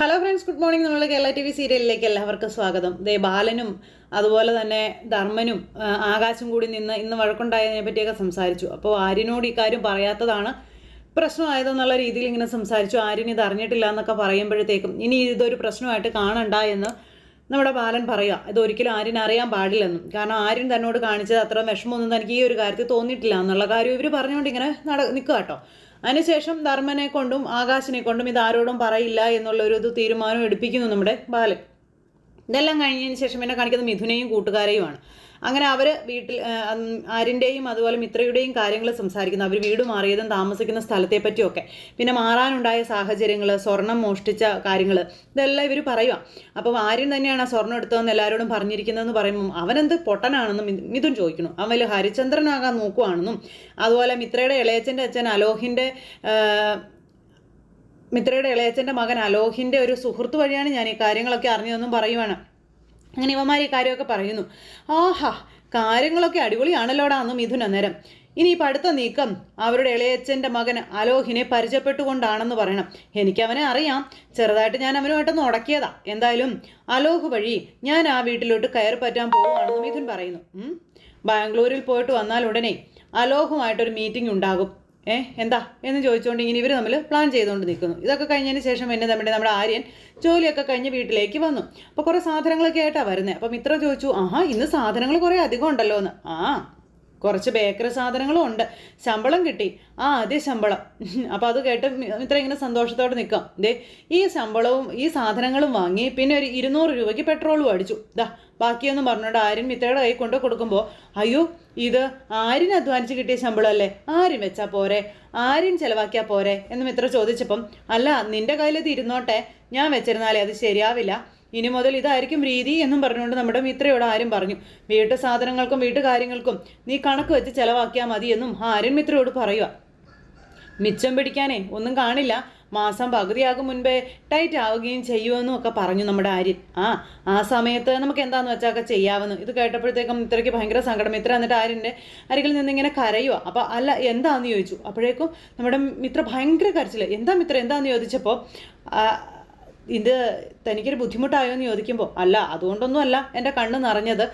Hello friends good morning നമ്മൾ Kerala T V സീരിയലിലേക്ക് എല്ലാവർക്കും സ്വാഗതം. ദേ ബാലനും അതുപോലെ തന്നെ ധർമ്മനും ആകാശം കൂടി നിന്ന് ഇന്ന് വഴക്കുണ്ടായതിനെ പറ്റിയൊക്കെ സംസാരിച്ചു. അപ്പോൾ ആര്യനോട് ഇക്കാര്യം പറയാത്തതാണ് പ്രശ്നമായതെന്നുള്ള രീതിയിൽ ഇങ്ങനെ സംസാരിച്ചു. ആര്യൻ ഇത് അറിഞ്ഞിട്ടില്ല എന്നൊക്കെ പറയുമ്പോഴത്തേക്കും ഇനി ഇതൊരു പ്രശ്നമായിട്ട് കാണണ്ട എന്ന് നമ്മുടെ ബാലൻ പറയുക. ഇതൊരിക്കലും ആര്യൻ അറിയാൻ പാടില്ലെന്നും. കാരണം ആര്യൻ തന്നോട് കാണിച്ചത് അത്ര വിഷമമൊന്നും തനിക്ക് ഈ ഒരു കാര്യത്തിൽ തോന്നിയിട്ടില്ല എന്നുള്ള കാര്യം ഇവർ പറഞ്ഞുകൊണ്ട് ഇങ്ങനെ നട നിൽക്കുക കേട്ടോ. അതിനുശേഷം ധർമ്മനെ കൊണ്ടും ആകാശിനെ കൊണ്ടും ഇത് ആരോടും പറയില്ല എന്നുള്ള ഒരു തീരുമാനം എടുപ്പിക്കുന്നു നമ്മുടെ ബാലൻ. ഇതെല്ലാം കഴിഞ്ഞതിന് ശേഷം എന്നെ കാണിക്കുന്നത് മിഥുനെയും കൂട്ടുകാരെയുമാണ്. അങ്ങനെ അവർ വീട്ടിൽ ആരിന്റെയും അതുപോലെ മിത്രയുടെയും കാര്യങ്ങൾ സംസാരിക്കുന്നു. അവർ വീട് മാറിയതും താമസിക്കുന്ന സ്ഥലത്തെ പറ്റിയൊക്കെ പിന്നെ മാറാനുണ്ടായ സാഹചര്യങ്ങൾ സ്വർണം മോഷ്ടിച്ച കാര്യങ്ങൾ ഇതെല്ലാം ഇവർ പറയുക അപ്പോൾ ആര്യൻ തന്നെയാണ് ആ സ്വർണം എടുത്തതെന്ന് എല്ലാവരോടും പറഞ്ഞിരിക്കുന്നതെന്ന് പറയുമ്പോൾ അവനെന്ത് പൊട്ടനാണെന്നും മിഥുൻ ചോദിക്കണം അവൻ വലിയ ഹരിചന്ദ്രനാകാൻ നോക്കുവാണെന്നും അതുപോലെ മിത്രയുടെ ഇളയച്ചന്റെ അച്ഛൻ അലോഹിന്റെ മിത്രയുടെ ഇളയച്ചന്റെ മകൻ അലോഹിന്റെ ഒരു സുഹൃത്ത് വഴിയാണ് ഞാൻ ഈ കാര്യങ്ങളൊക്കെ അറിഞ്ഞതെന്നും പറയുവാണ്. അങ്ങനെ ഇവന്മാർ ഈ കാര്യമൊക്കെ പറയുന്നു. ആഹാ കാര്യങ്ങളൊക്കെ അടിപൊളിയാണല്ലോടാന്ന് മിഥുൻ അന്നേരം. ഇനിയിപ്പോൾ അടുത്ത നീക്കം അവരുടെ ഇളയച്ചന്റെ മകൻ അലോഹിനെ പരിചയപ്പെട്ടുകൊണ്ടാണെന്ന് പറയണം. എനിക്കവനെ അറിയാം. ചെറുതായിട്ട് ഞാൻ അവനുമായിട്ടൊന്ന് ഉടക്കിയതാ. എന്തായാലും അലോഹ് വഴി ഞാൻ ആ വീട്ടിലോട്ട് കയറി പറ്റാൻ പോവുകയാണെന്ന് മിഥുൻ പറയുന്നു. ബാംഗ്ലൂരിൽ പോയിട്ട് വന്നാൽ ഉടനെ അലോഹുമായിട്ടൊരു മീറ്റിംഗ് ഉണ്ടാകും. ഏ എന്താ? എന്ന് ചോദിച്ചുകൊണ്ട് ഇങ്ങനെ ഇവർ തമ്മിൽ പ്ലാൻ ചെയ്തുകൊണ്ട് നിൽക്കുന്നു ഇതൊക്കെ കഴിഞ്ഞതിന് ശേഷം എന്നെ നമ്മുടെ നമ്മുടെ ആര്യൻ ജോലിയൊക്കെ കഴിഞ്ഞ് വീട്ടിലേക്ക് വന്നു. അപ്പോൾ കുറേ സാധനങ്ങളൊക്കെ ആയിട്ടാണ് വരുന്നത് അപ്പം ഇത്ര ചോദിച്ചു ആഹാ ഇന്ന് സാധനങ്ങൾ കുറേ അധികം ഉണ്ടല്ലോ എന്ന് ആ കുറച്ച് ബേക്കറി സാധനങ്ങളും ഉണ്ട്. ശമ്പളം കിട്ടി. ആ അതെ ശമ്പളം. അപ്പോൾ അത് കേട്ട് ഇത്ര ഇങ്ങനെ സന്തോഷത്തോടെ നിൽക്കാം. ദേ ഈ ശമ്പളവും ഈ സാധനങ്ങളും വാങ്ങി പിന്നെ ഒരു ഇരുന്നൂറ് രൂപയ്ക്ക് പെട്രോളും അടിച്ചു ദാ ബാക്കിയൊന്നും പറഞ്ഞോണ്ട് ആര്യൻ മിത്രയുടെ കൈ കൊണ്ട് കൊടുക്കുമ്പോൾ അയ്യോ ഇത് ആര്യൻ അധ്വാനിച്ച് കിട്ടിയ ശമ്പളമല്ലേ ആര്യൻ വെച്ചാൽ പോരെ? ആര്യൻ ചിലവാക്കിയാൽ പോരെ? എന്ന് മിത്ര ചോദിച്ചപ്പം അല്ല നിന്റെ കയ്യിൽ ഇത് ഇരുന്നോട്ടെ. ഞാൻ വെച്ചിരുന്നാലേ അത് ശരിയാവില്ല. ഇനി മുതൽ ഇതായിരിക്കും രീതി എന്നും പറഞ്ഞുകൊണ്ട് നമ്മുടെ മിത്രയോട് ആരും പറഞ്ഞു. വീട്ടു സാധനങ്ങൾക്കും വീട്ടുകാര്യങ്ങൾക്കും നീ കണക്ക് വെച്ച് ചെലവാക്കിയാൽ മതി എന്നും ആര്യൻ മിത്രയോട് പറയുക. മിച്ചം പിടിക്കാനേ ഒന്നും കാണില്ല. മാസം പകുതിയാകും മുൻപേ ടൈറ്റ് ആവുകയും ചെയ്യുമെന്നും ഒക്കെ പറഞ്ഞു നമ്മുടെ ആര്യൻ. ആ ആ സമയത്ത് നമുക്ക് എന്താണെന്ന് വെച്ചാൽ ചെയ്യാവുന്നു. ഇത് കേട്ടപ്പോഴത്തേക്കും ഇത്രയ്ക്ക് ഭയങ്കര സങ്കടം. മിത്ര എന്നിട്ട് ആര്യന്റെ അരികിൽ നിന്നിങ്ങനെ കരയുക അപ്പോൾ അല്ല എന്താണെന്ന് ചോദിച്ചു? അപ്പോഴേക്കും നമ്മുടെ മിത്ര ഭയങ്കര കരച്ചില്ല എന്താ മിത്ര എന്താണെന്ന് ചോദിച്ചപ്പോൾ ഇത് തനിക്കൊരു ബുദ്ധിമുട്ടായോ എന്ന് ചോദിക്കുമ്പോൾ അല്ല അതുകൊണ്ടൊന്നും അല്ല എന്റെ കണ്ണ് നിറഞ്ഞത്.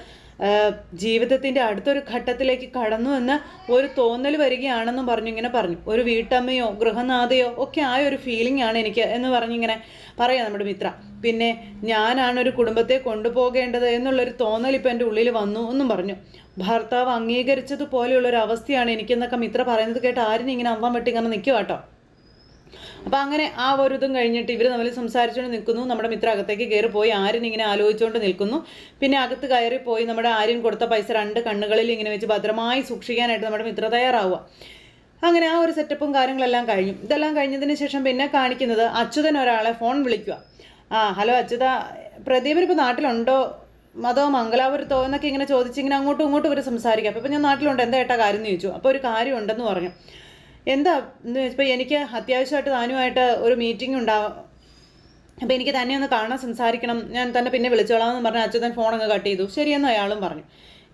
ജീവിതത്തിന്റെ അടുത്തൊരു ഘട്ടത്തിലേക്ക് കടന്നു എന്ന് ഒരു തോന്നൽ വരികയാണെന്നും പറഞ്ഞു ഇങ്ങനെ പറഞ്ഞു. ഒരു വീട്ടമ്മയോ ഗൃഹനാഥയോ ഒക്കെ ആയ ഒരു ഫീലിംഗ് ആണ് എനിക്ക് എന്ന് പറഞ്ഞിങ്ങനെ പറയാം നമ്മുടെ മിത്ര. പിന്നെ ഞാനാണ് ഒരു കുടുംബത്തെ കൊണ്ടുപോകേണ്ടത് എന്നുള്ളൊരു തോന്നൽ ഇപ്പം എന്റെ ഉള്ളിൽ വന്നു എന്നും പറഞ്ഞു. ഭർത്താവ് അംഗീകരിച്ചതുപോലെയുള്ളൊരു അവസ്ഥയാണ് എനിക്കെന്നൊക്കെ മിത്ര പറയുന്നത് കേട്ട് ആരും ഇങ്ങനെ അമ്മ വെട്ടി ഇങ്ങനെ നിൽക്കുക കേട്ടോ അപ്പോൾ അങ്ങനെ ആ ഒരു ഇതും കഴിഞ്ഞിട്ട് ഇവർ തമ്മിൽ സംസാരിച്ചുകൊണ്ട് നിൽക്കുന്നു. നമ്മുടെ മിത്ര അകത്തേക്ക് കയറി പോയി. ആര്യൻ ഇങ്ങനെ ആലോചിച്ചുകൊണ്ട് നിൽക്കുന്നു. പിന്നെ അകത്ത് കയറി പോയി നമ്മുടെ ആര്യൻ കൊടുത്ത പൈസ രണ്ട് കണ്ണുകളിൽ ഇങ്ങനെ വെച്ച് ഭദ്രമായി സൂക്ഷിക്കാനായിട്ട് നമ്മുടെ മിത്ര തയ്യാറാവുക. അങ്ങനെ ആ ഒരു സെറ്റപ്പും കാര്യങ്ങളെല്ലാം കഴിഞ്ഞു. ഇതെല്ലാം കഴിഞ്ഞതിന് ശേഷം പിന്നെ കാണിക്കുന്നത് അച്യുതൻ ഒരാളെ ഫോൺ വിളിക്കുക. ആ ഹലോ അച്യുത പ്രദീപൻ ഇപ്പോൾ നാട്ടിലുണ്ടോ? അതോ മംഗലാപുരത്തോ? എന്നൊക്കെ ഇങ്ങനെ ചോദിച്ചിങ്ങനെ അങ്ങോട്ടും ഇങ്ങോട്ടും ഇവർ സംസാരിക്കുക അപ്പോൾ ഇപ്പം ഞാൻ നാട്ടിലുണ്ട്. എന്താ ഏട്ടാ കാര്യം എന്ന് ചോദിച്ചു. അപ്പോൾ ഒരു കാര്യം ഉണ്ടെന്ന് പറഞ്ഞു. എന്താ എന്ന് വെച്ചപ്പോൾ എനിക്ക് അത്യാവശ്യമായിട്ട് താനുമായിട്ട് ഒരു മീറ്റിംഗ് ഉണ്ടാവും അപ്പോൾ എനിക്ക് തന്നെ ഒന്ന് കാണാൻ സംസാരിക്കണം. ഞാൻ തന്നെ പിന്നെ വിളിച്ചോളാം എന്ന് പറഞ്ഞ് അച്ഛൻ ഫോൺ അങ്ങ് കട്ട് ചെയ്തു. ശരിയെന്ന് അയാളും പറഞ്ഞു.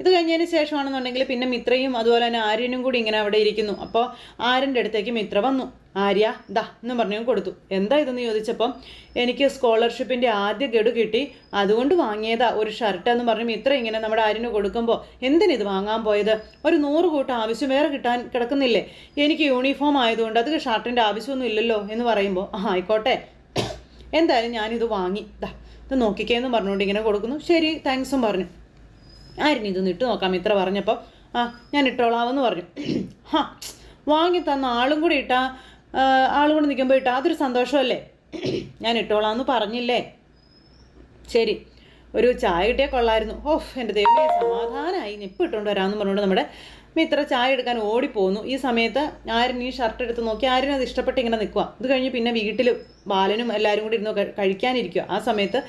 ഇത് കഴിഞ്ഞതിന് ശേഷമാണെന്നുണ്ടെങ്കിൽ പിന്നെ മിത്രയും അതുപോലെ തന്നെ ആര്യനും കൂടി ഇങ്ങനെ അവിടെ ഇരിക്കുന്നു. അപ്പോൾ ആര്യന്റെ അടുത്തേക്ക് മിത്ര വന്നു. ആര്യ ദാ എന്നും പറഞ്ഞു കൊടുത്തു. എന്താ ഇതെന്ന് ചോദിച്ചപ്പം എനിക്ക് സ്കോളർഷിപ്പിന്റെ ആദ്യ ഗഡു കിട്ടി. അതുകൊണ്ട് വാങ്ങിയതാ ഒരു ഷർട്ട് എന്ന് പറഞ്ഞു മിത്ര ഇങ്ങനെ നമ്മുടെ ആര്യന് കൊടുക്കുമ്പോൾ എന്തിനിത് വാങ്ങാൻ പോയത്? ഒരു നൂറ് കൂട്ടം ആവശ്യം വേറെ കിട്ടാൻ കിടക്കുന്നില്ലേ? എനിക്ക് യൂണിഫോം ആയതുകൊണ്ട് അത് ഷർട്ടിന്റെ ആവശ്യമൊന്നും ഇല്ലല്ലോ എന്ന് പറയുമ്പോൾ ആയിക്കോട്ടെ. എന്തായാലും ഞാനിത് വാങ്ങി. ദാ ഇത് നോക്കിക്കേന്ന് പറഞ്ഞുകൊണ്ട് ഇങ്ങനെ കൊടുക്കുന്നു. ശരി താങ്ക്സും പറഞ്ഞു. ആരും ഇതൊന്ന് ഇട്ട് നോക്കാം ഇത്ര പറഞ്ഞപ്പോൾ ആ ഞാൻ ഇട്ടോളാമെന്ന് പറഞ്ഞു. ഹാ വാങ്ങി തന്ന ആളും കൂടി ഇട്ടാ ആളും കൂടി നിൽക്കുമ്പോൾ ഇട്ടാ അതൊരു സന്തോഷമല്ലേ? ഞാൻ ഇട്ടോളാമെന്ന് പറഞ്ഞില്ലേ? ശരി ഒരു ചായ കിട്ടിയാൽ കൊള്ളായിരുന്നു. ഓഹ് എന്റെ ദൈവമേ സമാധാനമായി നിപ്പ് ഇട്ടുകൊണ്ട് വരാമെന്ന് പറഞ്ഞുകൊണ്ട് നമ്മുടെ മിത്ര ചായ എടുക്കാൻ ഓടിപ്പോന്നു. ഈ സമയത്ത് ആരും ഈ ഷർട്ട് എടുത്ത് നോക്കി ആരും അത് ഇഷ്ടപ്പെട്ട് ഇങ്ങനെ നിൽക്കുക ഇത് കഴിഞ്ഞ് പിന്നെ വീട്ടിൽ ബാലനും എല്ലാവരും കൂടി ഇരുന്ന് കഴി- കഴിക്കാനിരിക്കുക ആ സമയത്ത്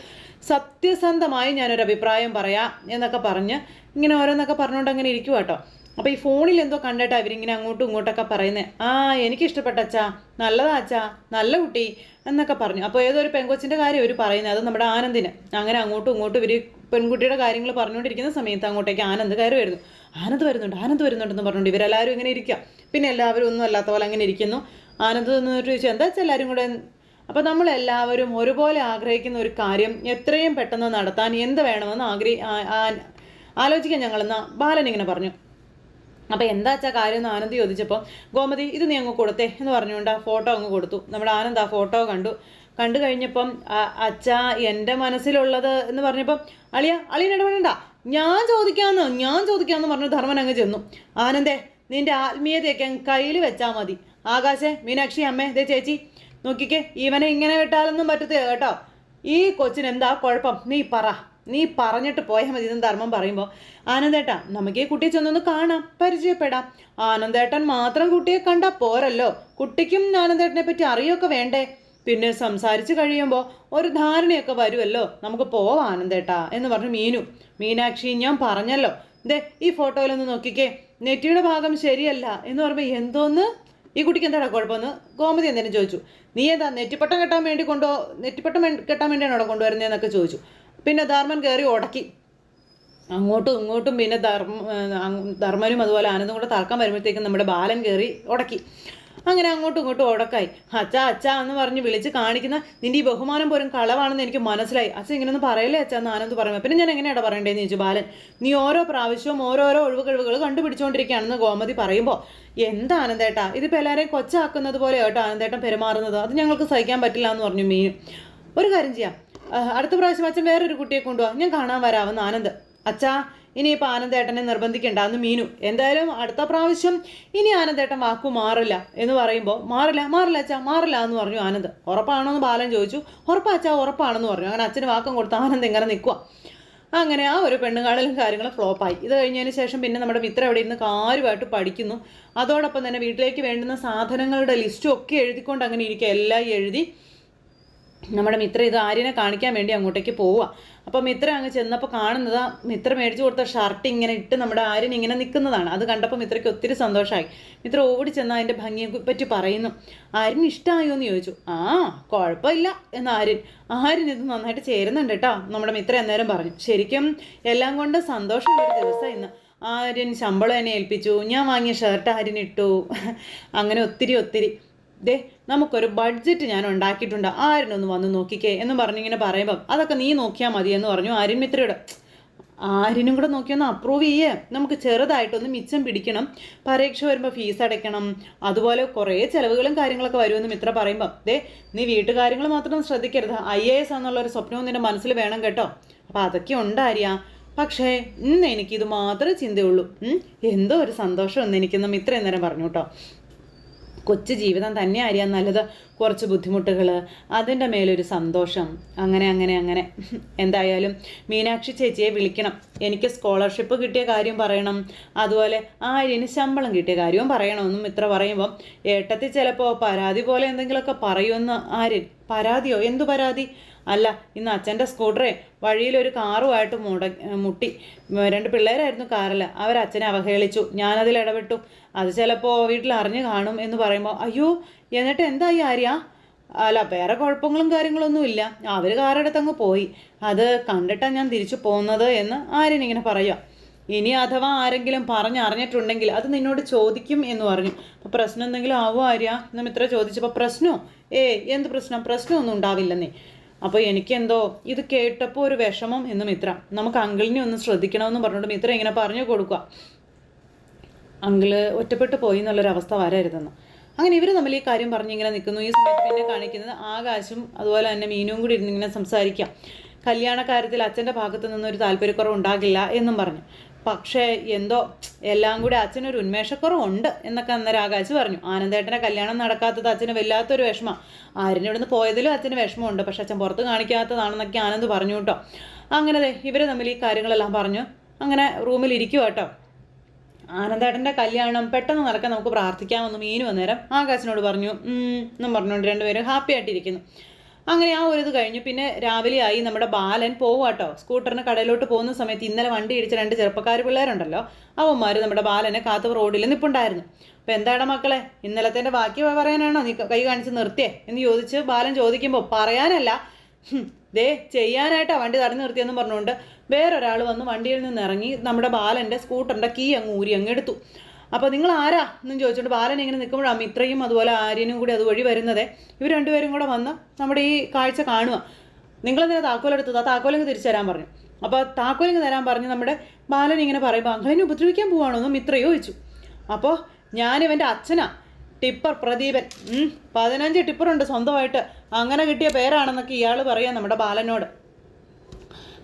സത്യസന്ധമായി ഞാനൊരു അഭിപ്രായം പറയാം എന്നൊക്കെ പറഞ്ഞ് ഇങ്ങനെ ഓരോന്നൊക്കെ പറഞ്ഞുകൊണ്ട് അങ്ങനെ ഇരിക്കുക കേട്ടോ. അപ്പോൾ ഈ ഫോണിൽ എന്തോ കണ്ടിട്ട് അവരിങ്ങനെ അങ്ങോട്ടും ഇങ്ങോട്ടൊക്കെ പറയുന്നത് ആ എനിക്ക് ഇഷ്ടപ്പെട്ട അച്ഛാ നല്ലതാ അച്ഛാ നല്ല കുട്ടി എന്നൊക്കെ പറഞ്ഞു. അപ്പോൾ ഏതൊരു ഒരു പെങ്കൊച്ചിന്റെ കാര്യം ഇവർ പറയുന്നത് അത് നമ്മുടെ ആനന്ദിന്. അങ്ങനെ അങ്ങോട്ടും ഇങ്ങോട്ടും ഇവർ പെൺകുട്ടിയുടെ കാര്യങ്ങൾ പറഞ്ഞുകൊണ്ടിരിക്കുന്ന സമയത്ത് അങ്ങോട്ടേക്ക് ആനന്ദ് കയറി വരുന്നു ആനന്ദ് വരുന്നുണ്ട് ആനന്ദ് വരുന്നുണ്ടെന്ന് പറഞ്ഞുകൊണ്ട് ഇവരെല്ലാവരും ഇങ്ങനെ ഇരിക്കുക പിന്നെ എല്ലാവരും ഒന്നും അല്ലാത്ത പോലെ അങ്ങനെ ഇരിക്കുന്നു. ആനന്ദ് എന്ന് ചോദിച്ചാൽ എന്താ വെച്ചാൽ എല്ലാവരും കൂടെ അപ്പോൾ നമ്മളെല്ലാവരും ഒരുപോലെ ആഗ്രഹിക്കുന്ന ഒരു കാര്യം എത്രയും പെട്ടെന്ന് നടത്താൻ എന്ത് വേണമെന്ന് ആഗ്രഹി ആലോചിക്കാൻ ഞങ്ങളെന്ന് ബാലൻ ഇങ്ങനെ പറഞ്ഞു. അപ്പോൾ എന്താ വെച്ചാൽ കാര്യം എന്ന് ആനന്ദ് ചോദിച്ചപ്പോൾ ഗോമതി ഇത് നീ അങ്ങ് കൊടുത്തേ എന്ന് പറഞ്ഞുകൊണ്ട് ആ ഫോട്ടോ അങ്ങ് കൊടുത്തു. നമ്മുടെ ആനന്ദ് ആ ഫോട്ടോ കണ്ടു. കണ്ടു കഴിഞ്ഞപ്പം അച്ഛ എന്റെ മനസ്സിലുള്ളത് എന്ന് പറഞ്ഞപ്പം അളിയ അളിയൻ ഇടപെടണ്ട. ഞാൻ ചോദിക്കാമെന്ന് ഞാൻ ചോദിക്കാമെന്ന് പറഞ്ഞു ധർമ്മൻ അങ്ങ് ചെന്നു. ആനന്ദേ നിന്റെ ആത്മീയതയൊക്കെ കയ്യിൽ വെച്ചാൽ മതി. ആകാശേ മീനാക്ഷി അമ്മേ ദേ ചേച്ചി നോക്കിക്കേ ഇവനെ ഇങ്ങനെ വിട്ടാലൊന്നും പറ്റത്തില്ല കേട്ടോ. ഈ കൊച്ചിന് എന്താ കുഴപ്പം? നീ പറ. നീ പറഞ്ഞിട്ട് പോയാൽ മതി ഇതും ധർമ്മം പറയുമ്പോൾ ആനന്ദേട്ടാ നമുക്ക് ഈ കുട്ടിയെ ചെന്നൊന്ന് കാണാം. പരിചയപ്പെടാം. ആനന്ദേട്ടൻ മാത്രം കുട്ടിയെ കണ്ടാൽ പോരല്ലോ. കുട്ടിക്കും ആനന്ദേട്ടനെ പറ്റി അറിയൊക്കെ വേണ്ടേ? പിന്നെ സംസാരിച്ച് കഴിയുമ്പോൾ ഒരു ധാരണയൊക്കെ വരുമല്ലോ നമുക്ക് പോവാം ആനന്ദേട്ടാ എന്ന് പറഞ്ഞു മീനു. മീനാക്ഷി ഞാൻ പറഞ്ഞല്ലോ. ദേ ഈ ഫോട്ടോയിലൊന്ന് നോക്കിക്കേ. നെറ്റിയുടെ ഭാഗം ശരിയല്ല എന്ന് പറയുമ്പോൾ എന്തോന്ന്? ഈ കുട്ടിക്ക് എന്താടാ കുഴപ്പമെന്ന്? ഗോമതി എന്തെങ്കിലും ചോദിച്ചു. നീ എന്താ നെറ്റിപ്പട്ടം കെട്ടാൻ വേണ്ടി കൊണ്ടോ നെറ്റിപ്പട്ടം കെട്ടാൻ വേണ്ടിയാണോ അവിടെ കൊണ്ടുവരുന്നതെന്നൊക്കെ ചോദിച്ചു. പിന്നെ ധർമ്മൻ കയറി ഉടക്കി. അങ്ങോട്ടും ഇങ്ങോട്ടും പിന്നെ ധർമ്മ ധർമ്മനും അതുപോലെ ആനന്ദും കൂടെ തർക്കം വരുമ്പോഴത്തേക്കും നമ്മുടെ ബാലൻ കയറി ഉടക്കി. അങ്ങനെ അങ്ങോട്ടും ഇങ്ങോട്ടും ഉടക്കായി. അച്ഛാ അച്ഛാ എന്ന് പറഞ്ഞ് വിളിച്ച് കാണിക്കുന്ന നിന്റെ ഈ ബഹുമാനം പോലും കളവാണെന്ന് എനിക്ക് മനസ്സിലായി. അച്ഛൻ ഇങ്ങനെയൊന്നും പറയല്ലേ അച്ഛാ എന്ന് ആനന്ദ് പറയുമ്പോൾ പിന്നെ ഞാൻ എങ്ങനെയാണ് പറയേണ്ടതെന്ന് ചോദിച്ചു. ബാലൻ നീ ഓരോ പ്രാവശ്യവും ഓരോരോ ഒഴിവ് കഴിവുകൾ കണ്ടുപിടിച്ചുകൊണ്ടിരിക്കുകയാണെന്ന് ഗോമതി പറയുമ്പോൾ എന്താ ആനന്ദേട്ടാ? ഇതിപ്പോൾ എല്ലാവരെയും കൊച്ചാക്കുന്നത് പോലെ കേട്ടോ ആനന്ദേട്ടൻ പെരുമാറുന്നത്. അത് ഞങ്ങൾക്ക് സഹിക്കാൻ പറ്റില്ല എന്ന് പറഞ്ഞു മീൻ ഒരു കാര്യം ചെയ്യാം. അടുത്ത പ്രാവശ്യം അച്ഛൻ വേറൊരു കുട്ടിയെ കൊണ്ടുപോകാം ഞാൻ കാണാൻ വരാമെന്ന് ആനന്ദ്. അച്ഛാ ഇനിയിപ്പോൾ ആനന്ദേട്ടനെ നിർബന്ധിക്കേണ്ട അന്ന് മീനു. എന്തായാലും അടുത്ത പ്രാവശ്യം ഇനി ആനന്ദേട്ടൻ വാക്കു മാറില്ല എന്ന് പറയുമ്പോൾ മാറില്ല മാറില്ല അച്ഛാ മാറില്ല എന്ന് പറഞ്ഞു ആനന്ദ്. ഉറപ്പാണോ എന്ന് ബാലൻ ചോദിച്ചു. ഉറപ്പാ അച്ഛാ ഉറപ്പാണെന്ന് പറഞ്ഞു. അങ്ങനെ അച്ഛന് വാക്കം കൊടുത്ത് ആനന്ദ് ഇങ്ങനെ നിൽക്കുക അങ്ങനെ ആ ഒരു പെണ്ണുകാണലും കാര്യങ്ങളും ഫ്ലോപ്പായി. ഇത് കഴിഞ്ഞതിന് ശേഷം പിന്നെ നമ്മുടെ മിത്ര അവിടെ ഇരുന്ന് കാര്യമായിട്ട് പഠിക്കുന്നു. അതോടൊപ്പം തന്നെ വീട്ടിലേക്ക് വേണ്ടുന്ന സാധനങ്ങളുടെ ലിസ്റ്റും ഒക്കെ എഴുതിക്കൊണ്ട് അങ്ങനെ ഇരിക്കുക എല്ലാം എഴുതി. നമ്മുടെ മിത്ര ഇത് ആര്യനെ കാണിക്കാൻ വേണ്ടി അങ്ങോട്ടേക്ക് പോവുക. അപ്പോൾ മിത്ര അങ്ങ് ചെന്നപ്പോൾ കാണുന്നത് മിത്ര മേടിച്ചു കൊടുത്ത ഷർട്ട് ഇങ്ങനെ ഇട്ട് നമ്മുടെ ആര്യൻ ഇങ്ങനെ നിൽക്കുന്നതാണ്. അത് കണ്ടപ്പോൾ മിത്രയ്ക്ക് ഒത്തിരി സന്തോഷമായി മിത്ര ഓടി ചെന്ന് അതിന്റെ ഭംഗിയെ പറ്റി പറയുന്നു ആര്യന് ഇഷ്ടമായോ എന്ന് ചോദിച്ചു. ആ കുഴപ്പമില്ല എന്ന് ആര്യൻ. ആര്യൻ ഇത് നന്നായിട്ട് ചേരുന്നുണ്ട് കേട്ടോ നമ്മുടെ മിത്ര അന്നേരം പറഞ്ഞു. ശരിക്കും എല്ലാം കൊണ്ട് സന്തോഷമുള്ള ഒരു ദിവസം ഇന്ന്. ആര്യൻ ശമ്പളം എന്നെ ഏൽപ്പിച്ചു ഞാൻ വാങ്ങിയ ഷർട്ട് ആര്യൻ ഇട്ടു. അങ്ങനെ ഒത്തിരി ഒത്തിരി. ദേ നമുക്കൊരു ബഡ്ജറ്റ് ഞാൻ ഉണ്ടാക്കിയിട്ടുണ്ട് ആരിനൊന്ന് വന്ന് നോക്കിക്കേ എന്ന് പറഞ്ഞിങ്ങനെ പറയുമ്പം അതൊക്കെ നീ നോക്കിയാൽ മതി എന്ന് പറഞ്ഞു ആര്യൻ മിത്രയുടെ. ആരിനും കൂടെ നോക്കിയൊന്ന് അപ്രൂവ് ചെയ്യേ. നമുക്ക് ചെറുതായിട്ടൊന്ന് മിച്ചം പിടിക്കണം. പരീക്ഷ വരുമ്പോൾ ഫീസ് അടയ്ക്കണം. അതുപോലെ കുറേ ചിലവുകളും കാര്യങ്ങളൊക്കെ വരുമെന്ന് മിത്ര പറയുമ്പം ദേ നീ വീട്ടുകാര്യങ്ങൾ മാത്രം ശ്രദ്ധിക്കരുത്. ഐ എ എസ് എന്നുള്ളൊരു സ്വപ്നവും നിന്റെ മനസ്സിൽ വേണം കേട്ടോ. അപ്പോൾ അതൊക്കെ ഉണ്ടാര്യ പക്ഷേ ഇന്ന് എനിക്കിത് മാത്രമേ ചിന്തയുള്ളൂ. എന്തോ ഒരു സന്തോഷം എന്ന് എനിക്കിന്ന് മിത്ര എന്നേരം പറഞ്ഞു കേട്ടോ. കൊച്ചു ജീവിതം തന്നെ അറിയാൻ നല്ലത്. കുറച്ച് ബുദ്ധിമുട്ടുകൾ അതിന്റെ മേലൊരു സന്തോഷം. അങ്ങനെ അങ്ങനെ അങ്ങനെ. എന്തായാലും മീനാക്ഷി ചേച്ചിയെ വിളിക്കണം. എനിക്ക് സ്കോളർഷിപ്പ് കിട്ടിയ കാര്യം പറയണം. അതുപോലെ ആര്യന് ശമ്പളം കിട്ടിയ കാര്യവും പറയണമെന്നും ഇത്ര പറയുമ്പം ഏട്ടത്തിൽ ചിലപ്പോൾ പരാതി പോലെ എന്തെങ്കിലുമൊക്കെ പറയുമെന്ന് ആര്യൻ. പരാതിയോ? എന്തു പരാതി? അല്ല ഇന്ന് അച്ഛന്റെ സ്കൂട്ടറെ വഴിയിലൊരു കാറുമായിട്ട് മുട മുട്ടി. രണ്ട് പിള്ളേരായിരുന്നു കാറിൽ അവർ അച്ഛനെ അവഹേളിച്ചു. ഞാനതിൽ ഇടപെട്ടു. അത് ചിലപ്പോൾ വീട്ടിൽ അറിഞ്ഞു കാണും എന്ന് പറയുമ്പോൾ അയ്യോ എന്നിട്ട് എന്തായി ആര്യ? അല്ല വേറെ കുഴപ്പങ്ങളും കാര്യങ്ങളൊന്നും ഇല്ല. അവർ കാറെടുത്തങ്ങ് പോയി. അത് കണ്ടിട്ടാണ് ഞാൻ തിരിച്ചു പോകുന്നത് എന്ന് ആര്യൻ ഇങ്ങനെ പറയുക ഇനി അഥവാ ആരെങ്കിലും പറഞ്ഞറിഞ്ഞിട്ടുണ്ടെങ്കിൽ അത് നിന്നോട് ചോദിക്കും എന്ന് പറഞ്ഞു. അപ്പോൾ പ്രശ്നം എന്തെങ്കിലും ആവുമോ ആര്യ? എന്ന് ചോദിച്ചപ്പോൾ പ്രശ്നമോ ഏ എന്ത് പ്രശ്നം? പ്രശ്നമൊന്നും ഉണ്ടാവില്ലെന്നേ. അപ്പോൾ എനിക്കെന്തോ ഇത് കേട്ടപ്പോൾ ഒരു വിഷമം എന്ന് മിത്ര നമുക്ക് അങ്കിളിനെ ഒന്ന് ശ്രദ്ധിക്കണമെന്ന് പറഞ്ഞുകൊണ്ട് മിത്ര ഇങ്ങനെ പറഞ്ഞു കൊടുക്കുക. അങ്കിൾ ഒറ്റപ്പെട്ടു പോയി എന്നുള്ളൊരവസ്ഥ വരരുതെന്ന് അങ്ങനെ ഇവർ തമ്മിൽ ഈ കാര്യം പറഞ്ഞിങ്ങനെ നിൽക്കുന്നു. ഈ സമയത്ത് പിന്നെ കാണിക്കുന്നത് ആകാശും അതുപോലെ തന്നെ മീനും കൂടി ഇരുന്ന് ഇങ്ങനെ സംസാരിക്കാം. കല്യാണ കാര്യത്തിൽ അച്ഛന്റെ ഭാഗത്തു നിന്നൊരു താല്പര്യക്കുറവ് ഉണ്ടാകില്ല എന്നും പറഞ്ഞു. പക്ഷേ എന്തോ എല്ലാം കൂടി അച്ഛനൊരു ഉന്മേഷക്കുറവുണ്ട് എന്നൊക്കെ അന്നേരം ആകാശ് പറഞ്ഞു. ആനന്ദേട്ടനെ കല്യാണം നടക്കാത്തത് അച്ഛന് വല്ലാത്തൊരു വിഷമം. ആരിന്റെ ഇവിടുന്ന് പോയതിലും അച്ഛന് വിഷമമുണ്ട്. പക്ഷെ അച്ഛൻ പുറത്ത് കാണിക്കാത്തതാണെന്നൊക്കെ ആനന്ദ് പറഞ്ഞു കേട്ടോ. അങ്ങനെ ഇവർ തമ്മിൽ ഈ കാര്യങ്ങളെല്ലാം പറഞ്ഞു. അങ്ങനെ റൂമിൽ ഇരിക്കുക കേട്ടോ. ആനന്ദേട്ടന്റെ കല്യാണം പെട്ടെന്ന് നടക്കാൻ നമുക്ക് പ്രാർത്ഥിക്കാമെന്ന് മീനു അന്നേരം ആകാശിനോട് പറഞ്ഞു. എന്നും പറഞ്ഞുകൊണ്ട് രണ്ടുപേരും ഹാപ്പി ആയിട്ടിരിക്കുന്നു. അങ്ങനെ ആ ഒരു ഇത് കഴിഞ്ഞു. പിന്നെ രാവിലെ ആയി നമ്മുടെ ബാലൻ പോവാട്ടോ. സ്കൂട്ടറിന് കടയിലോട്ട് പോകുന്ന സമയത്ത് ഇന്നലെ വണ്ടി ഇടിച്ച രണ്ട് ചെറുപ്പക്കാർ പിള്ളേരുണ്ടല്ലോ. അവന്മാർ നമ്മുടെ ബാലനെ കാത്ത് റോഡിൽ നിപ്പുണ്ടായിരുന്നു. അപ്പോൾ എന്താടാ മക്കളെ? ഇന്നലത്തെ ബാക്കി പറയാനാണോ? നീ കൈ കാണിച്ച് നിർത്തിയേ എന്ന് ചോദിച്ച് ബാലൻ ചോദിക്കുമ്പോൾ പറയാനല്ല. ദേ ചെയ്യാനായിട്ടാ വണ്ടി തടഞ്ഞു നിർത്തിയെന്ന് പറഞ്ഞുകൊണ്ട് വേറൊരാൾ വന്ന് വണ്ടിയിൽ നിന്ന് ഇറങ്ങി നമ്മുടെ ബാലന്റെ സ്കൂട്ടറിന്റെ കീ അങ്ങ് ഊരി അങ്ങ് എടുത്തു. അപ്പോൾ നിങ്ങൾ ആരാ എന്നും ചോദിച്ചുകൊണ്ട് ബാലൻ ഇങ്ങനെ നിൽക്കുമ്പോഴാണ് മിത്രയും അതുപോലെ ആര്യനും കൂടി അതുവഴി വരുന്നത്. ഇവർ രണ്ടുപേരും കൂടെ വന്ന് നമ്മുടെ ഈ കാഴ്ച കാണുക നിങ്ങളെന്തിനാ താക്കോലെടുത്തത് ആ താക്കോലിങ്ങ് തിരിച്ചു തരാൻ പറഞ്ഞു. അപ്പോൾ താക്കോലിങ്ങ് തരാൻ പറഞ്ഞ് നമ്മുടെ ബാലൻ ഇങ്ങനെ പറയുമ്പോൾ അങ്ങളെന്നെ ഉപദ്രവിക്കാൻ പോവാണോ? എന്ന് മിത്ര ചോദിച്ചു. അപ്പോൾ ഞാനിവന്റെ അച്ഛനാ. ടിപ്പർ പ്രദീപൻ. പതിനഞ്ച് ടിപ്പറുണ്ട് സ്വന്തമായിട്ട്. അങ്ങനെ കിട്ടിയ പേരാണെന്നൊക്കെ ഇയാൾ പറയാം നമ്മുടെ ബാലനോട്.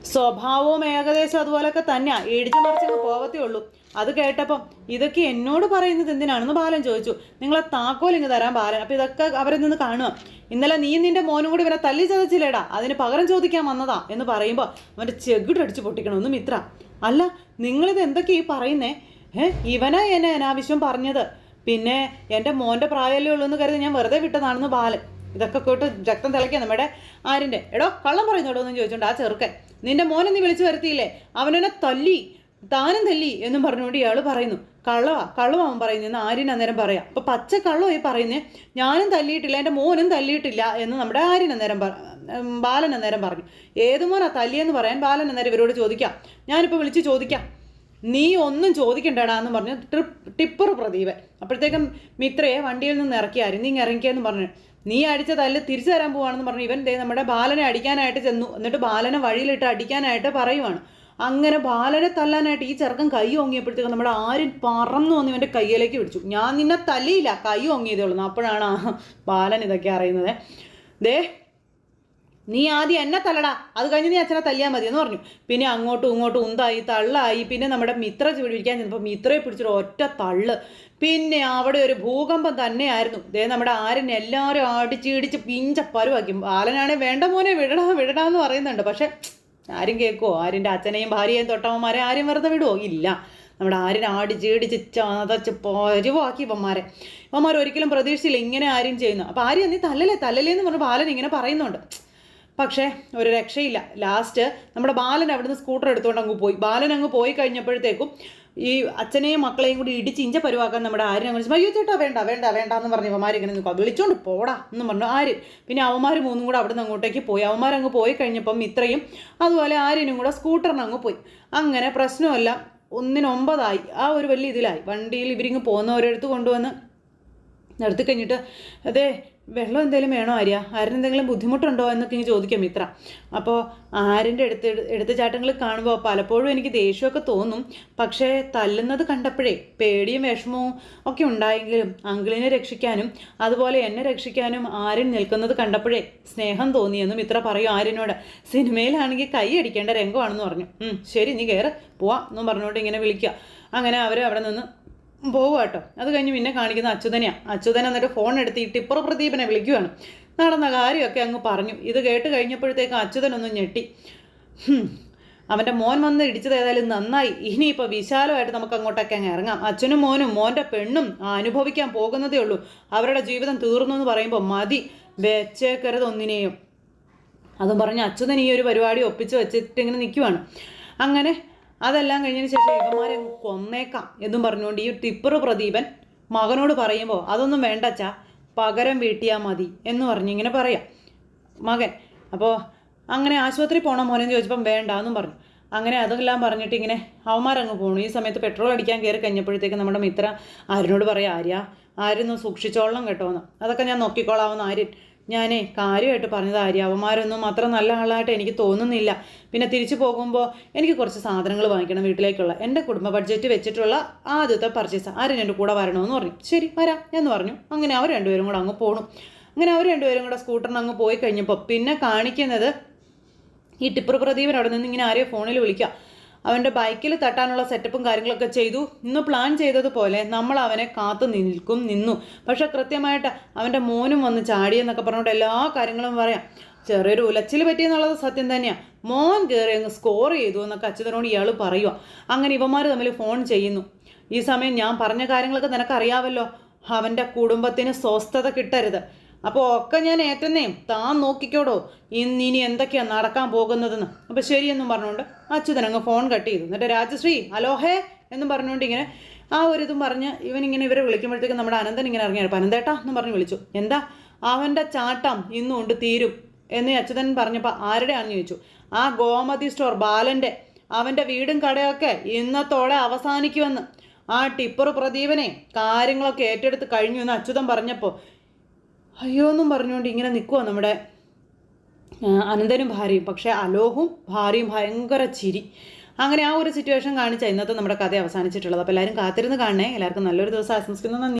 സ്വഭാവവും ഏകദേശം അതുപോലൊക്കെ തന്നെയാണ് ഇടിച്ചു മറിച്ചങ്ങ് പോകത്തേ ഉള്ളൂ. അത് കേട്ടപ്പം ഇതൊക്കെ എന്നോട് പറയുന്നത് എന്തിനാണെന്ന് ബാലൻ ചോദിച്ചു. നിങ്ങളെ താക്കോൽ ഇങ്ങ് തരാൻ ബാലൻ. അപ്പം ഇതൊക്കെ അവരിൽ നിന്ന് കാണുക. ഇന്നലെ നീ നിന്റെ മോനും കൂടി ഇവനെ തല്ലി ചതച്ചില്ലേടാ? അതിന് പകരം ചോദിക്കാൻ വന്നതാ എന്ന് പറയുമ്പോൾ അവന്റെ ചെകിടടിച്ച് പൊട്ടിക്കണമെന്ന് മിത്ര. അല്ല നിങ്ങളിത് എന്തൊക്കെ ഈ പറയുന്നേ? ഏ ഇവനാ എന്നെ അനാവശ്യം പറഞ്ഞത്. പിന്നെ എന്റെ മോന്റെ പ്രായമല്ലേ ഉള്ളൂ എന്ന് കരുതി ഞാൻ വെറുതെ വിട്ടതാണെന്ന് ബാലൻ. ഇതൊക്കെ കേട്ട് രക്തം തിളയ്ക്കുക നമ്മുടെ ആരിന്റെ എടോ കള്ളം പറയുന്നോടോ എന്ന് ചോദിച്ചോണ്ട് ആ ചെറുക്കൻ. നിന്റെ മോനെ നീ വിളിച്ചു വരുത്തിയില്ലേ? അവനെന്നെ തല്ലി. താനും തല്ലി എന്നും പറഞ്ഞുകൊണ്ട് ഇയാൾ പറയുന്നു. കള്ളവാ കള്ളവാ അവൻ പറയുന്നതെന്ന് ആര്യൻ അന്നേരം പറയാം. അപ്പോൾ പച്ച കള്ളോ ഈ പറയുന്നേ. ഞാനും തല്ലിയിട്ടില്ല എന്റെ മോനും തല്ലിയിട്ടില്ല എന്ന് നമ്മുടെ ആര്യൻ അന്നേരം പറ ബാലൻ അന്നേരം പറഞ്ഞു. ഏത് മോനാ തല്ലിയെന്ന് പറയാൻ ബാലൻ അന്നേരം ഇവരോട് ചോദിക്കാം. ഞാനിപ്പോൾ വിളിച്ച് ചോദിക്കാം. നീ ഒന്നും ചോദിക്കണ്ടടാ എന്ന് പറഞ്ഞു ട്രിപ്പ് ടിപ്പർ പ്രദീപൻ. അപ്പോഴത്തേക്കും മിത്രയെ വണ്ടിയിൽ നിന്ന് ഇറക്കിയായിരുന്നു നീ ഇറങ്ങിയെന്ന് പറഞ്ഞു. നീ അടിച്ച തല്ല് തിരിച്ചു തരാൻ പോവാണെന്ന് പറഞ്ഞു. ഇവൻ നമ്മുടെ ബാലനെ അടിക്കാനായിട്ട് ചെന്നു. എന്നിട്ട് ബാലനെ വഴിയിലിട്ട് അടിക്കാനായിട്ട് പറയുവാണ്. അങ്ങനെ ബാലനെ തല്ലാനായിട്ട് ഈ ചെറുക്കൻ കൈ ഓങ്ങിയപ്പോഴത്തേക്കും നമ്മുടെ ആരും പറന്നു വന്ന് ഇവന്റെ കയ്യിലേക്ക് പിടിച്ചു. ഞാൻ നിന്നെ തല്ലിയില്ല കൈ ഓങ്ങിയതേ ഉള്ളൂ. അപ്പോഴാണ് ആ ബാലൻ ഇതൊക്കെ അറിയുന്നത്. ദേ നീ ആദ്യം എന്നെ തല്ലടാ. അത് കഴിഞ്ഞ് നീ അച്ഛനെ തല്ലിയാൽ മതി എന്ന് പറഞ്ഞു. പിന്നെ അങ്ങോട്ടും ഇങ്ങോട്ടും ഉന്തായി തള്ളായി. പിന്നെ നമ്മുടെ മിത്ര പിടിക്കാൻ ചെന്നപ്പോൾ മിത്രയെ പിടിച്ചൊരു ഒറ്റ തള്ള്. പിന്നെ അവിടെ ഒരു ഭൂകമ്പം തന്നെയായിരുന്നു. ദേ നമ്മുടെ ആരൻ എല്ലാവരും അടിച്ചിടിച്ച് പിഞ്ച പരുവാക്കി. ബാലനാണെ വേണ്ട മോനെ വിടടാ എന്ന് പറയുന്നുണ്ട്. പക്ഷെ ആരും കേൾക്കുമോ ആരിന്റെ അച്ഛനെയും ഭാര്യയെയും തൊട്ടവന്മാരെ ആരും വെറുതെ വിടുമോ ഇല്ല. നമ്മുടെ ആര്യൻ ചിച്ച ചതച്ച് പരിവാക്കി ഇവന്മാരെ. ഇവന്മാർ ഒരിക്കലും പ്രതീക്ഷിച്ചില്ല ഇങ്ങനെ ആരും ചെയ്യുന്നു. അപ്പോൾ ആര്യം നീ തല്ലല്ലേ? തല്ലല്ലേ എന്ന് പറഞ്ഞ് ബാലൻ ഇങ്ങനെ പറയുന്നുണ്ട്. പക്ഷേ ഒരു രക്ഷയില്ല. ലാസ്റ്റ് നമ്മുടെ ബാലൻ അവിടുന്ന് സ്കൂട്ടർ എടുത്തുകൊണ്ട് അങ്ങ് പോയി. ബാലൻ അങ്ങ് പോയി കഴിഞ്ഞപ്പോഴത്തേക്കും ഈ അച്ഛനെയും മക്കളെയും കൂടി ഇടിച്ച് ഇഞ്ച പരുവാക്കാൻ നമ്മുടെ ആര്യൻ അങ്ങനെ വിളിച്ചു, അയ്യോ ചേട്ടാ വേണ്ട വേണ്ട വേണ്ട എന്ന് പറഞ്ഞ് അവന്മാർ ഇങ്ങനെ നിൽക്കുക വിളിച്ചോണ്ട് പോടാ എന്ന് പറഞ്ഞു ആര്യൻ. പിന്നെ അവന്മാർ മൂന്നും കൂടെ അവിടെ നിന്ന് അങ്ങോട്ടേക്ക് പോയി. അവന്മാരങ്ങ് പോയി കഴിഞ്ഞപ്പം ഇത്രയും അതുപോലെ ആര്യനും കൂടെ സ്കൂട്ടറിന് അങ്ങ് പോയി. അങ്ങനെ പ്രശ്നമല്ല ഒന്നിനൊമ്പതായി. ആ ഒരു വലിയ ഇതിലായി. വണ്ടിയിൽ ഇവരിങ്ങ് പോകുന്നവരെടുത്ത് കൊണ്ടുവന്ന് നിർത്തി കഴിഞ്ഞിട്ട് അതെ വെള്ളം എന്തെങ്കിലും വേണോ ആര്യ? ആരും എന്തെങ്കിലും ബുദ്ധിമുട്ടുണ്ടോ എന്നൊക്കെ ഇങ്ങനെ ചോദിക്കാം മിത്ര. അപ്പോൾ ആരിന്റെ എടുത്ത് എടുത്തുചാട്ടങ്ങൾ കാണുമ്പോൾ പലപ്പോഴും എനിക്ക് ദേഷ്യമൊക്കെ തോന്നും. പക്ഷേ തല്ലുന്നത് കണ്ടപ്പോഴേ പേടിയും വിഷമവും ഒക്കെ ഉണ്ടായെങ്കിലും അങ്കിളിനെ രക്ഷിക്കാനും അതുപോലെ എന്നെ രക്ഷിക്കാനും ആര്യൻ നിൽക്കുന്നത് കണ്ടപ്പോഴേ സ്നേഹം തോന്നിയെന്ന് മിത്ര പറയും ആര്യനോട്. സിനിമയിലാണെങ്കിൽ കൈ അടിക്കേണ്ട രംഗമാണെന്ന് പറഞ്ഞു. "ഉം, ശരി നീ കയറ് പോവാം എന്നും പറഞ്ഞുകൊണ്ട് ഇങ്ങനെ വിളിക്കുക. അങ്ങനെ അവർ അവിടെ നിന്ന് പോവുക കേട്ടോ. അത് കഴിഞ്ഞ് പിന്നെ കാണിക്കുന്ന അച്യുതനെയാണ് അച്യുതൻ എന്നിട്ട് ഫോൺ എടുത്തിട്ട് ഇപ്പുറ പ്രദീപനെ വിളിക്കുകയാണ് നടന്ന കാര്യമൊക്കെ അങ്ങ് പറഞ്ഞു. ഇത് കേട്ട് കഴിഞ്ഞപ്പോഴത്തേക്ക് അച്യുതനൊന്ന് ഞെട്ടി. അവന്റെ മോൻ വന്ന് ഇടിച്ചത് ഏതായാലും നന്നായി. ഇനിയിപ്പോൾ വിശാലമായിട്ട് നമുക്ക് അങ്ങോട്ടൊക്കെ അങ്ങ് ഇറങ്ങാം. അച്ഛനും മോനും മോന്റെ പെണ്ണും അനുഭവിക്കാൻ പോകുന്നതേ ഉള്ളൂ. അവരുടെ ജീവിതം തീർന്നു എന്ന് പറയുമ്പോൾ മതി. വെച്ചേക്കരുത് ഒന്നിനെയും. അതും പറഞ്ഞ് അച്യുതൻ ഈ ഒരു പരിപാടി ഒപ്പിച്ച് വെച്ചിട്ട് ഇങ്ങനെ നിൽക്കുവാണ് അങ്ങനെ അതെല്ലാം കഴിഞ്ഞതിന് ശേഷം ഇവന്മാരെ അങ്ങ് കൊന്നേക്കാം എന്നും പറഞ്ഞുകൊണ്ട് ഈ ടിപ്പർ പ്രദീപൻ മകനോട് പറയുമ്പോൾ അതൊന്നും വേണ്ടച്ചാ പകരം വീട്ടിയാൽ മതി എന്ന് പറഞ്ഞ് ഇങ്ങനെ പറയാം. മകൻ അപ്പോൾ അങ്ങനെ ആശുപത്രി പോകണം മോനെന്ന് ചോദിച്ചപ്പം വേണ്ട എന്നും പറഞ്ഞു. അങ്ങനെ അതെല്ലാം പറഞ്ഞിട്ട് ഇങ്ങനെ അവന്മാരങ്ങ് പോകണു ഈ സമയത്ത് പെട്രോൾ അടിക്കാൻ കയറി കഴിഞ്ഞപ്പോഴത്തേക്ക് നമ്മുടെ മിത്ര ആര്യനോട് പറയാം ആര്യ ആര്യൊന്ന് സൂക്ഷിച്ചോളണം കേട്ടോന്ന് അതൊക്കെ ഞാൻ നോക്കിക്കോളാവുന്ന ആര്യൻ ഞാനേ കാര്യമായിട്ട് പറഞ്ഞത് ആര്യ അവന്മാരൊന്നും അത്ര നല്ല ആളായിട്ട് എനിക്ക് തോന്നുന്നില്ല. പിന്നെ തിരിച്ചു പോകുമ്പോൾ എനിക്ക് കുറച്ച് സാധനങ്ങൾ വാങ്ങിക്കണം വീട്ടിലേക്കുള്ള. എന്റെ കുടുംബ ബഡ്ജറ്റ് വെച്ചിട്ടുള്ള ആദ്യത്തെ പർച്ചേസ് ആരും എന്റെ കൂടെ വരണമെന്ന് പറഞ്ഞു. ശരി വരാം എന്ന് പറഞ്ഞു. അങ്ങനെ അവർ രണ്ടുപേരും കൂടെ അങ്ങ് പോണു. അങ്ങനെ അവർ രണ്ടുപേരും കൂടെ സ്കൂട്ടറിന് അങ്ങ് പോയി കഴിഞ്ഞപ്പോൾ പിന്നെ കാണിക്കുന്നത് ഈ ടിപ്പർ പ്രദീപൻ അവിടെ നിന്ന് ഇങ്ങനെ ആരെയോ ഫോണിൽ വിളിക്കുക അവന്റെ ബൈക്കിൽ തട്ടാനുള്ള സെറ്റപ്പും കാര്യങ്ങളൊക്കെ ചെയ്തു. ഇന്ന് പ്ലാൻ ചെയ്തതുപോലെ നമ്മൾ അവനെ കാത്തു നിൽക്കും നിന്നു. പക്ഷെ കൃത്യമായിട്ട് അവന്റെ മോനും വന്ന് ചാടിയെന്നൊക്കെ പറഞ്ഞുകൊണ്ട് എല്ലാ കാര്യങ്ങളും പറയാം. ചെറിയൊരു ഉലച്ചിൽ പറ്റിയെന്നുള്ളത് സത്യം തന്നെയാണ് മോൻ കയറി അങ്ങ് സ്കോർ ചെയ്തു എന്നൊക്കെ അച്യുതനോട് ഇയാൾ പറയുക അങ്ങനെ ഇവന്മാർ തമ്മിൽ ഫോൺ ചെയ്യുന്നു. ഈ സമയം ഞാൻ പറഞ്ഞ കാര്യങ്ങളൊക്കെ നിനക്കറിയാവല്ലോ. അവന്റെ കുടുംബത്തിന് സ്വസ്ഥത കിട്ടരുത്. അപ്പോൾ ഒക്കെ ഞാൻ ഏറ്റന്നേ താൻ നോക്കിക്കോടോ ഇന്ന് ഇനി എന്തൊക്കെയാണ് നടക്കാൻ പോകുന്നതെന്ന്. അപ്പോൾ ശരിയെന്നും പറഞ്ഞുകൊണ്ട് അച്യുതൻ അങ്ങ് ഫോൺ കട്ട് ചെയ്തു. എന്നിട്ട് രാജശ്രീ ഹലോ ഹേ എന്നും പറഞ്ഞുകൊണ്ട് ഇങ്ങനെ ആ ഒരു ഇതും പറഞ്ഞ് ഇവനിങ്ങനെ ഇവരെ വിളിക്കുമ്പോഴത്തേക്കും നമ്മുടെ അനന്തൻ ഇങ്ങനെ ഇറങ്ങിയാണ് അനന്തേട്ടാ എന്നും പറഞ്ഞ് വിളിച്ചു. എന്താ? അവന്റെ ചാട്ടം ഇന്നും കൊണ്ട് തീരും എന്ന് അച്യുതൻ പറഞ്ഞപ്പോൾ ആരുടെയാണെന്ന് ചോദിച്ചു. ആ ഗോമതി സ്റ്റോർ ബാലന്റെ അവന്റെ വീടും കടയൊക്കെ ഇന്നത്തോടെ അവസാനിക്കുമെന്ന്. ആ ടിപ്പർ പ്രദീപനെ കാര്യങ്ങളൊക്കെ ഏറ്റെടുത്ത് കഴിഞ്ഞു എന്ന് അച്യുതൻ പറഞ്ഞപ്പോൾ അയ്യോ എന്നും പറഞ്ഞുകൊണ്ട് ഇങ്ങനെ നിൽക്കുക നമ്മുടെ അനന്തനും ഭാര്യയും. പക്ഷേ അലോഹും ഭാര്യയും ഭയങ്കര ചിരി. അങ്ങനെ ആ ഒരു സിറ്റുവേഷൻ കാണിച്ച ഇന്നത്തെ നമ്മുടെ കഥ അവസാനിച്ചിട്ടുള്ളത്. അപ്പോൾ എല്ലാവരും കാത്തിരുന്ന് കാണണേ. എല്ലാവർക്കും നല്ലൊരു ദിവസം ആശംസിക്കുന്നു. നന്ദി.